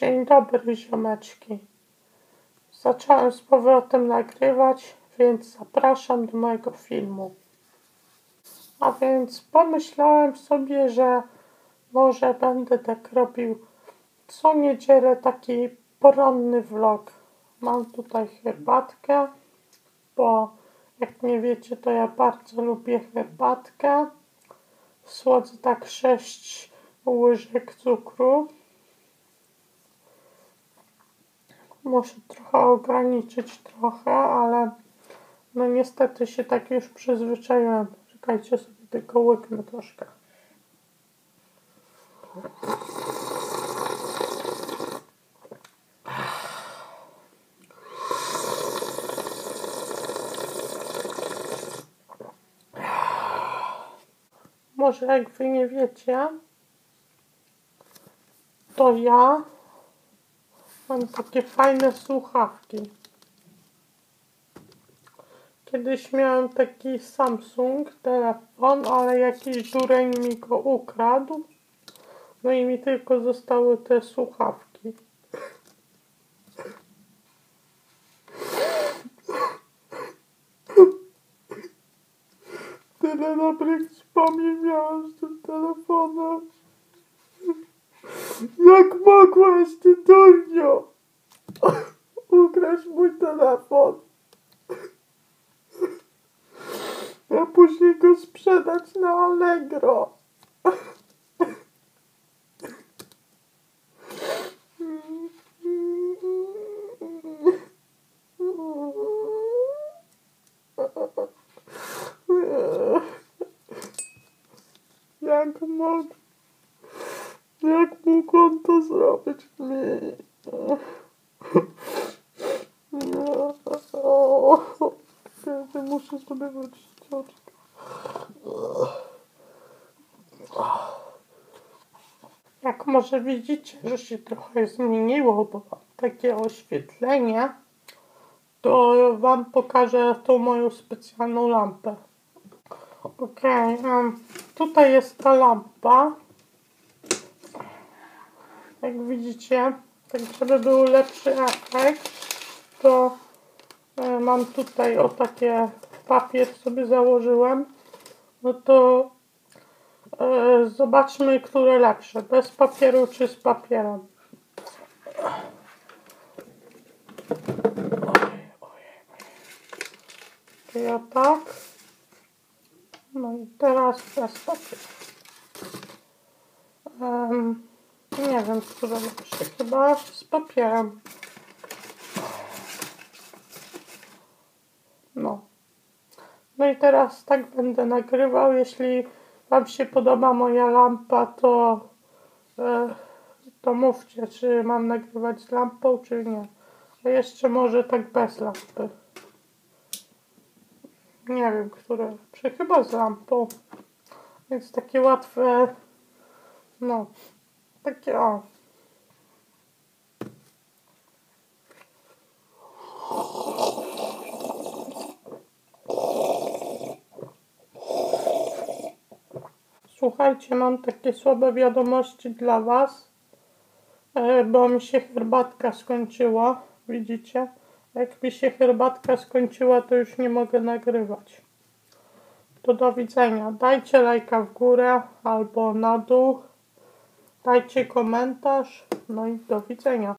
Dzień dobry, ziomeczki. Zacząłem z powrotem nagrywać, więc zapraszam do mojego filmu. A więc pomyślałem sobie, że może będę tak robił co niedzielę taki poranny vlog. Mam tutaj herbatkę, bo jak nie wiecie, to ja bardzo lubię herbatkę. Słodzę tak 6 łyżek cukru. Muszę trochę ograniczyć trochę, ale no niestety się tak już przyzwyczaiłem. Czekajcie sobie, tylko łyknę troszkę. Może jak wy nie wiecie, to ja mam takie fajne słuchawki. Kiedyś miałem taki Samsung telefon, ale jakiś dureń mi go ukradł. No i mi tylko zostały te słuchawki. Tyle dobrych wspomnień miałem z tym telefonem. Jak mogłeś, ty durniu, ukraść mój telefon? A później go sprzedać na Allegro. Jak mógł, jak mógł to zrobić mi? Kiedy muszę sobie wyczyścić oczka. Jak może widzicie, że się trochę zmieniło, bo mam takie oświetlenie, to wam pokażę tą moją specjalną lampę. Ok, um, tutaj jest ta lampa. Jak widzicie, tak żeby był lepszy efekt, to e, mam tutaj o takie papier sobie założyłem. No to e, zobaczmy, które lepsze. Bez papieru czy z papierem. To ja tak. No i teraz bez papieru. Um, nie wiem, które lepsze. Chyba z papierem. No. No i teraz tak będę nagrywał. Jeśli Wam się podoba moja lampa, to, e, to mówcie, czy mam nagrywać z lampą, czy nie. A jeszcze może tak bez lampy. Nie wiem, które lepsze. Chyba z lampą. Więc takie łatwe. No. Takie o. Słuchajcie, mam takie słabe wiadomości dla Was, e, bo mi się herbatka skończyła. Widzicie? Jak mi się herbatka skończyła, to już nie mogę nagrywać. To do widzenia. Dajcie lajka w górę albo na dół. Dajcie komentarz. No i do widzenia.